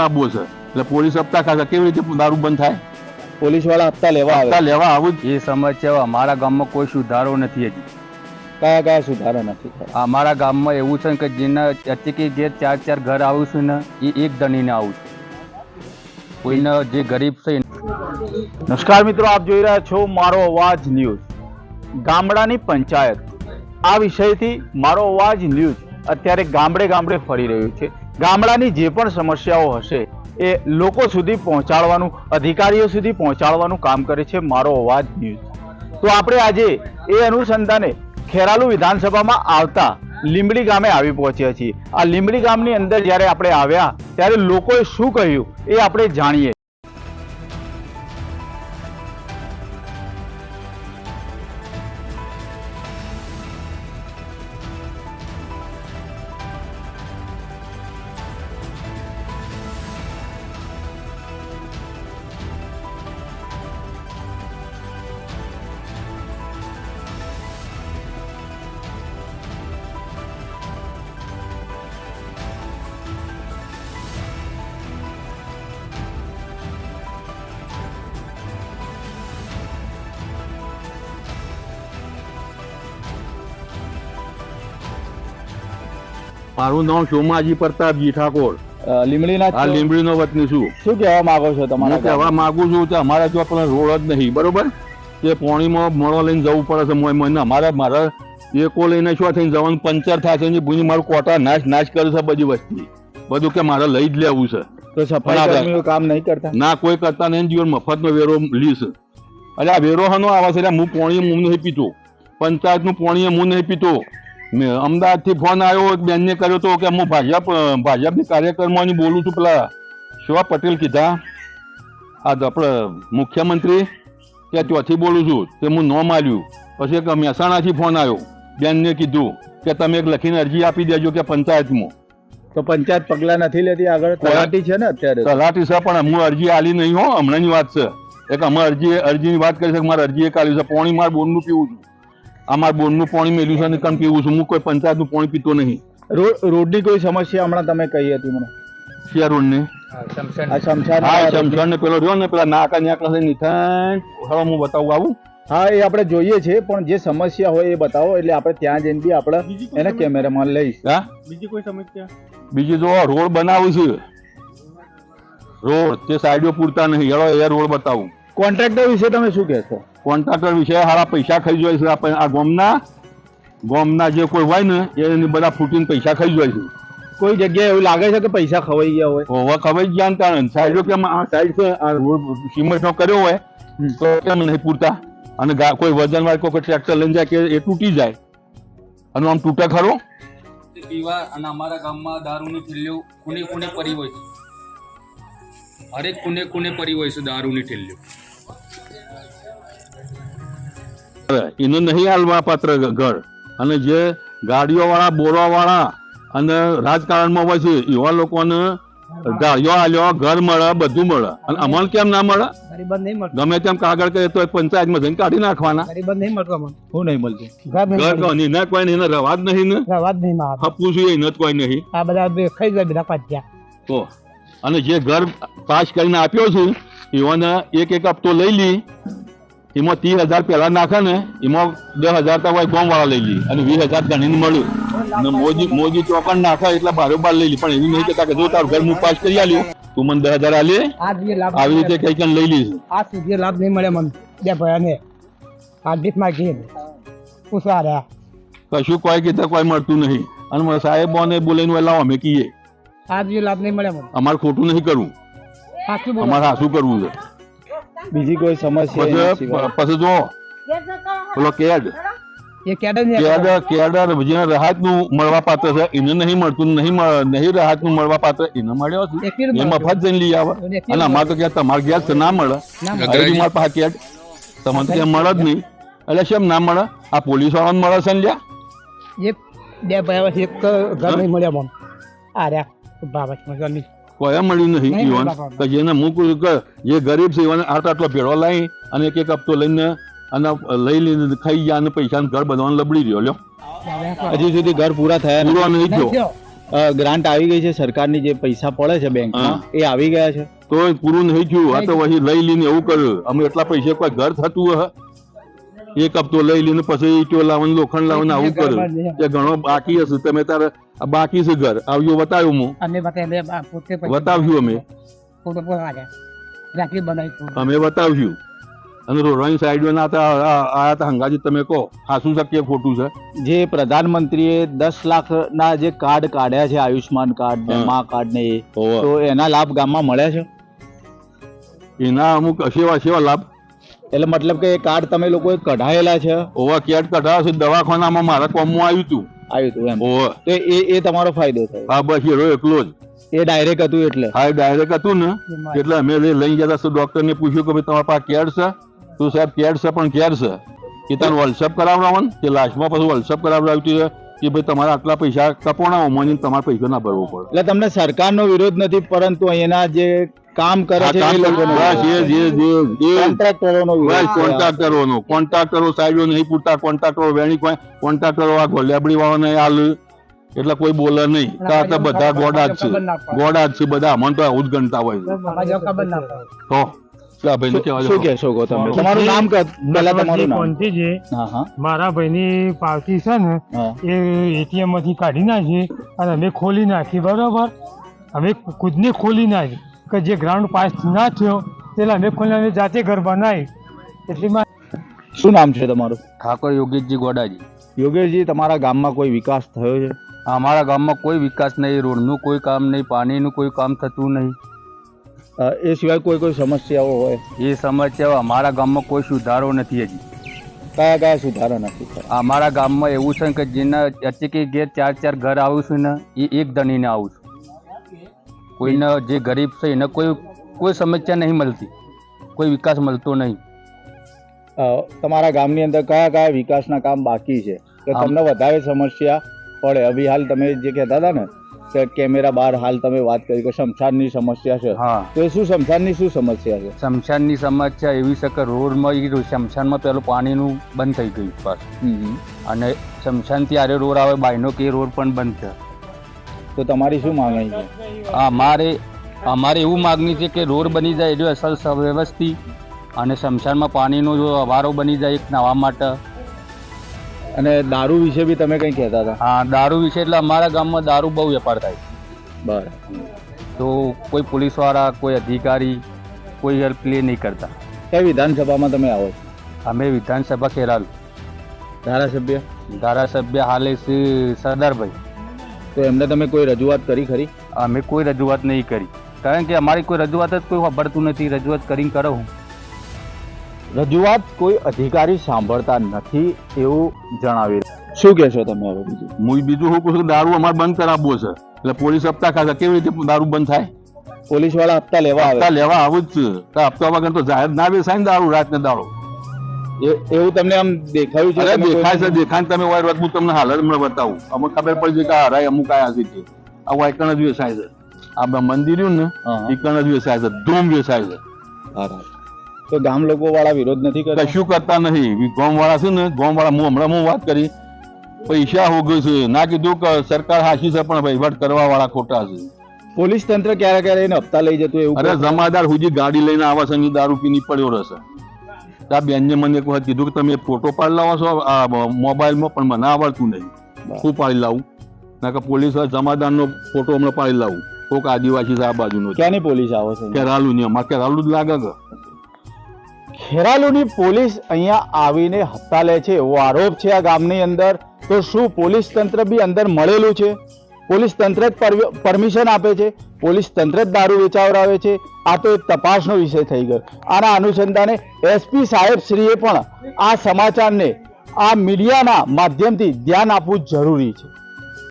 આપવો છે. એટલે પોલીસ હપ્તા ખાશે. કેવી રીતે દારૂ બંધ થાય? પોલીસવાળા હપ્તા લેવા હપ્તા આવે લેવા આવું એ સમસ્યા અમારા ગામમાં કોઈ સુધારો નથી હજી. કયા કયા સુધારો નથી? અમારા ગામમાં એવું છે કે જેના અચેકી જે ચાર ચાર ઘર આવું છે ને એ એક ધણીને આવું છે. કોઈને જે ગરીબ છે નમસ્કાર મિત્રો આપ જોઈ રહ્યા છો મારો અવાજ ન્યૂઝ. ગામડાની પંચાયત. આ વિષયથી મારો અવાજ ન્યૂઝ અત્યારે ગામડે ગામડે ફરી રહ્યું છે. ગામડાની જે પણ સમસ્યાઓ હશે, એ લોકો સુધી પહોંચાડવાનું, અધિકારીઓ સુધી પહોંચાડવાનું કામ કરે છે મારો અવાજ ન્યૂઝ. તો આપણે આજે એ અનુસંધાને ખેરાલુ વિધાનસભામાં આવતા લીંબડી ગામે આવી પહોંચ્યા છીએ. આ લીંબડી ગામની અંદર જ્યારે આપણે આવ્યા, ત્યારે લોકોએ શું કહ્યું એ આપણે જાણીએ. મારું નામ સોમાજી પ્રતાપજી ઠાકોર. લીમડીના આ વતની છું. શું કહેવા માંગો છો તમારે કહેવા માંગુ છું કે અમારા જો પણ રોડ જ નહીં બરોબર? એ પોણીમાં મળો લઈને જવું પડે છે મોય મારા એકો લઈને શું થઈને જવાનું? પંચર થાય છે ભૂની મારું કોટા નાશ નાશ કરે છે બધી વસ્તી. બધું કે મારે લઈ જ લેવું છે. તો સફાઈ કામ નહીં કરતા? ના કોઈ કરતા નહીં જીવન મફતનો વેરો લીસ એટલે આ વેરો હનો આવે છે એટલે હું પોણી હું નહીં પીતો. પંચાયતનું પોણી હું નહીં પીતો. અમદાવાદથી ફોન આવ્યો એક બેનને કર્યો તો કે હું ભાજપ ભાજપની કાર્યક્રમોની બોલું છું પેલા. શિવા પટેલ કીધા આ આપણે મુખ્યમંત્રી કે ત્યાંથી બોલું છું તે હું ન માર્યું પછી એક મહેસાણાથી ફોન આવ્યો બેનને કીધું કે તમે એક લખીને અરજી આપી દેજો કે પંચાયતમાં. તો પંચાયત પગલાં નથી લેતી આગળ તલાટી છે ને અત્યારે? તલાટી છે પણ હું અરજી આલી નહીં હો હમણાંની વાત છે. એક અમે અરજી અરજીની વાત કરી છે મારે અરજી એક આલી છે પોણી માર બોલનું પીવું છું. આ મારે બોરનું પાણી મેલ્યું છે અને કણ પીવું છું. હું કોઈ પંચાયતનું પાણી પીતો નહીં. રોડ રોડની કોઈ સમસ્યા હમણાં તમે કહી હતી મને? શિયા રોડને? આ શમશાન હા ને પેલો રહ્યો ને પેલા નાકા ન્યાકા થઈને નિથાન. હવે હું બતાવું આવું? હા એ આપણે જોઈએ છે પણ જે સમસ્યા હોય એ બતાવો એટલે આપણે ત્યાં જઈને બી આપણે એને કેમેરામાં લઈશ. હા? બીજી કોઈ સમસ્યા? બીજું જો રોડ બનાવું છે. રોડ તે સાઈડો પૂરતા નહીં. હેડો એ રોડ બતાવું. કોન્ટ્રાક્ટર વિશે તમે શું કહેશો? કોન્ટ્રાક્ટર વિશે હારા પૈસા ખાઈ જાય છે આપણે આ ગોમના. ગોમના જે કોઈ હોય ને એને બધા ફૂટીને પૈસા ખાઈ જાય છે. કોઈ જગ્યાએ એવું લાગે છે કે પૈસા ખવાઈ ગયા હોય? હોવા ખવાઈ ગયા તાણ સાઈડો કે આ સાઈડ છે આ રોડ સિમેન્ટનો કર્યો હોય તો કેમ નહીં પૂરતા. અને કોઈ વજન વાળો કોઈ ટ્રેક્ટર લઈને જાય કે એ તૂટી જાય. અને આમ તૂટે ખરો? પીવા અને અમારા ગામમાં દારૂની થેલીઓ કુને કુને પડી હોય છે. હરેક કુને કુને પડી હોય છે દારૂની થેલીઓ એનું નહીં હાલવા પાત્ર ઘર. અને જે ગાડીઓ વાળા બોરવા વાળા અને રાજકારણમાં હોય છે એવા લોકોને ગાડીઓ આલ્યો ઘર મળે બધું મળે. અને અમલ કેમ ના મળે? ગરીબન નહીં મળતું. ગમે તેમ કાગળ કરે તો પંચાયતમાં જઈને કાઢી નાખવાના. ગરીબન નહીં મળતું અમને નહીં મળતું? ઘર. તો એને કોઈ નહીં રવા જ નહીં ને? રવા જ નહીં. હપવું છે એને જ કોઈ નહીં. આ બધા ખાઈ જાય બધા પાછ્યા તો અને જે ઘર પાસ કરીને આપ્યો છે એવાને એક એક હપ્તો લઈ લી. એમાં ત્રીસ હજાર પહેલા નાખે ને એમાં દસ હજાર તો ગોમ વાળા લઈ લી. અને વીસ હજાર ગણીને મળ્યું. અને મોદી ચોકન નાખે એટલે બારોબાર લઈ લી. પણ એવી નહીં કહેતા કે જો તારું ઘર હું પાસ કરી આલ્યું તું મને દસ હજાર આલી. આવી રીતે કઈ કઈ લઈ લઈશ આ સુધી લાભ નહીં મળે મને. બે ભયાને હાર્દિકમાં ઘી પૂછવા રહ્યા કશું કોઈ કીધા કોઈ મળતું નહીં. અને મારા સાહેબોને બોલાવીને લાવો અમે કહીએ આ લાભ નહીં મળે અમારે ખોટું નહીં કરવું. અમારે હાસું કરવું છે. બીજી કોઈ સમસ્યા પછી જો પેલો એ ને રાહતનું મળવા પાત્ર છે એને નહીં મળતું નહીં નહીં રાહતનું મળવા પાત્ર એને મળ્યો છે એ મફત જઈને લઈ આવે અને અમારે તો તમારે ગેસ તો ના મળે ના મળે. હવે બી પાસે કેડ તમને તો મળે જ નહીં એટલે કેમ ના મળે આ પોલીસ વાળાને મળે છે ને લ્યા એક બે એક ઘર નહીં મળ્યા મને આ રહ્યા બાબા કોઈ મળ્યું નહીં યુવાન. કે જેને મૂકું જે ગરીબ છે ઈવન આટલો આટલો ભેળો લાવી અને એક એક હપ્તો લઈને અને લઈ લઈને ખાઈ ગયા અને પૈસા ઘર બધવાનું લબડી રહ્યો લ્યો. હજી સુધી ઘર પૂરા થયા. પૂરો નહીં થયો. ગ્રાન્ટ આવી ગઈ છે સરકારની જે પૈસા પડે છે બેંકમાં એ આવી ગયા છે. તો પૂરું નહીં થયું. આ તો પછી લઈ લઈને એવું કર્યું અમે એટલા પૈસા કોઈ ઘર થતું હ? એક હપ્તો લઈ લઈને પછી ઈટો લાવવાનું લોખંડ લાવવાનું આવું કર્યું એ ઘણો બાકી હશે. તમે તારે બાકી છે ઘર. આવ્યું બતાવ્યું હું. અમે બતાવ્યું અમે. અમે બતાવ્યું. અને રોડવાની સાઈડ ના હતા આયા હતા. હંગાજી તમે કહો હાસું કે ખોટું છે? જે પ્રધાનમંત્રીએ દસ લાખ ના જે કાર્ડ કાઢ્યા છે આયુષ્માન કાર્ડ ને મા કાર્ડ ને એ તો એના લાભ ગામમાં મળ્યા છે? એના અમુક સેવા સેવા લાભ એટલે મતલબ કે એ કાર્ડ તમે લોકોએ કઢાયેલા છે? ઓવા કેટ કઢાવ્યા છે દવાખાનામાં મારા કોમમાં આવ્યું હતું આવ્યું હતું એમ. તો એ એ તમારો ફાયદો થયો? હા બસ હીરો એકલો જ. એ ડાયરેક્ટ હતું એટલે? હા ડાયરેક્ટ હતું ને. એટલે અમે લઈ લઈ જતા તો. ડોક્ટર ને પૂછ્યું કે ભાઈ તમારા પાસે કેડ છે? તો સાહેબ કેડ છે પણ કેડ છે. કે તને વોટ્સઅપ કરાવડાવવાનું? કે લાસ્ટમાં પછી વોટ્સઅપ કરાવડાવ્યું છે? કે ભાઈ તમારા આટલા પૈસા કપોણા મને તમારે પૈસા ના ભરવો પડે. એટલે તમને સરકારનો વિરોધ નથી પરંતુ અહીંના જે કામ કરે છે એ લોકોનો. કોન્ટ્રાક્ટરોનો બસ કોન્ટ્રાક્ટરોનો કોન્ટ્રાક્ટરો સાહેબો નહીં પૂરતા કોન્ટ્રાક્ટરો વેણી કોઈ કોન્ટ્રાક્ટરો આ લેબડી વાળાને હાલ એટલે કોઈ બોલે નહીં. તા તો બધા ગોડા જ છે. ગોડા જ છે બધા. અમને તો આવું જ ગણતા હોય તો શું કહેશો કહો તમે તમારું નામ પહેલા તમારું નામ. છે. હા હા. મારા ભાઈની પાવતી છે ને એ એટીએમમાંથી કાઢી નાખી અને અમે ખોલી નાખી બરોબર? અમે ખુદને ખોલી નાખી. કે જે ગ્રાઉન્ડ પાસ ના થયો તેના અમે જાતે ઘર બનાવી. એટલીમાં શું નામ છે તમારું? ઠાકોર યોગેશજી ગોડાજી. યોગેશજી તમારા ગામમાં કોઈ વિકાસ થયો છે? અમારા ગામમાં કોઈ વિકાસ નહીં રોડનું કોઈ કામ નહીં પાણીનું કોઈ કામ થતું નહીં. એ સિવાય કોઈ કોઈ સમસ્યાઓ હોય? એ સમસ્યાઓ અમારા ગામમાં કોઈ સુધારો નથી હજી. કયા કયા સુધારા નથી અમારા ગામમાં એવું છે કે જેના અચેકે ઘેર ચાર ચાર ઘર આવું છું ને એ એક ધણીને આવું છું. કોઈને જે ગરીબ છે એને કોઈ કોઈ સમસ્યા નહીં મળતી. કોઈ વિકાસ મળતો નહીં. તમારા ગામની અંદર કયા કયા વિકાસના કામ બાકી છે? કે તમને વધારે સમસ્યા પડે? અભી હાલ તમે જે કહેતા હતા ને કે કેમેરા બહાર હાલ તમે વાત કરી કે શમશાનની સમસ્યા છે. હા. તો એ શું શમશાનની શું સમસ્યા છે? શમશાનની સમસ્યા એવી છે કે રોડમાં એ શમશાનમાં પેલું પાણીનું બંધ થઈ ગયું પાછું. અને શમશાનથી આરે રોડ આવે બાયનો કે રોડ પણ બંધ છે. તો તમારી શું માંગણી છે અમારે અમારે એવું માગણી છે કે રોડ બની જાય એટલે અસલ સવ્યવસ્થિત વ્યવસ્થિત અને શમશાનમાં પાણીનો જો અવારો બની જાય એક નાવા માટે. અને દારૂ વિશે બી તમે કંઈ કહેતા હતા? હા દારૂ વિશે એટલે અમારા ગામમાં દારૂ બહુ વેપાર થાય. બરાબર. તો કોઈ પોલીસવાળા કોઈ અધિકારી કોઈ હેલ્પ લે નહીં કરતા. કઈ વિધાનસભામાં તમે આવો છો? અમે વિધાનસભા ખેરાલ. ધારાસભ્ય? ધારાસભ્ય હાલે છે સરદારભાઈ. તો એમને તમે કોઈ રજૂઆત કરી ખરી? અમે કોઈ રજૂઆત નહીં કરી. કારણ કે અમારી કોઈ રજૂઆત જ કોઈ સાંભળતું નથી. રજૂઆત કરીને કરો હું. રજૂઆત કોઈ અધિકારી સાંભળતા નથી એવું જણાવી શું કહેશો તમે હવે બીજું? હું બીજું શું કહું છું દારૂ અમારે બંધ કરાવવો છે. એટલે પોલીસ હપ્તા ખાશે. કેવી રીતે દારૂ બંધ થાય? પોલીસવાળા હપ્તા લેવા હપ્તા લેવા આવું જ છે. હપ્તા વગર તો જાહેર ના બેસાય ને દારૂ રાતને દારૂ. એવું તમને આમ દેખાયું છે દેખાય છે દેખાય તમે હોય વાત હું તમને હાલત હમણાં બતાવું. અમુક ખબર પડી છે કે આ હરાય અમુક આયા છે આ વાયકણ જ વ્યવસાય છે. આ મંદિર ને હા, હા. ઈ કણ જ વ્યવસાય છે ધૂમ વ્યવસાય છે. તો ગામ લોકો વાળા વિરોધ નથી કરતા કશું કરતા નહીં. ગોમ વાળા છે ને ગોમ વાળા હું હમણાં હું વાત કરી પૈસા હોગ્યો છે. ના કીધું કે સરકાર હાશી છે પણ વહીવટ કરવા વાળા ખોટા છે. પોલીસ તંત્ર ક્યારે ક્યારે એને હપ્તા લઈ જતું એવું અરે જમાદાર હુજી ગાડી લઈને આવા સંગી દારૂ પીની પડ્યો રહેશે. આ બેનને મને એક વખત કીધું કે તમે ફોટો પાડી લાવો છો આ મોબાઈલમાં પણ મને આવડતું નહીં. શું પાડી લાવું. ના કે પોલીસ જમાદારનો ફોટો હમણાં પાડી લાવું. કોક આદિવાસી આ બાજુનો. ક્યાંની પોલીસ આવે છે? કેરાલુ ની અમારે કેરાલુ જ લાગે કે. ખેરાલુની પોલીસ અહીંયા આવીને હપ્તા લે છે એવો આરોપ છે આ ગામની અંદર. તો શું પોલીસ તંત્ર બી અંદર મળેલું છે? પોલીસ તંત્ર જ પરમિશન આપે છે, પોલીસ તંત્ર જ દારૂ વેચાવરાવે છે. આ તો એક તપાસનો વિષય થઈ ગયો. આના અનુસંધાને એસપી સાહેબ શ્રીએ પણ આ સમાચારને આ મીડિયાના માધ્યમથી ધ્યાન આપવું જરૂરી છે.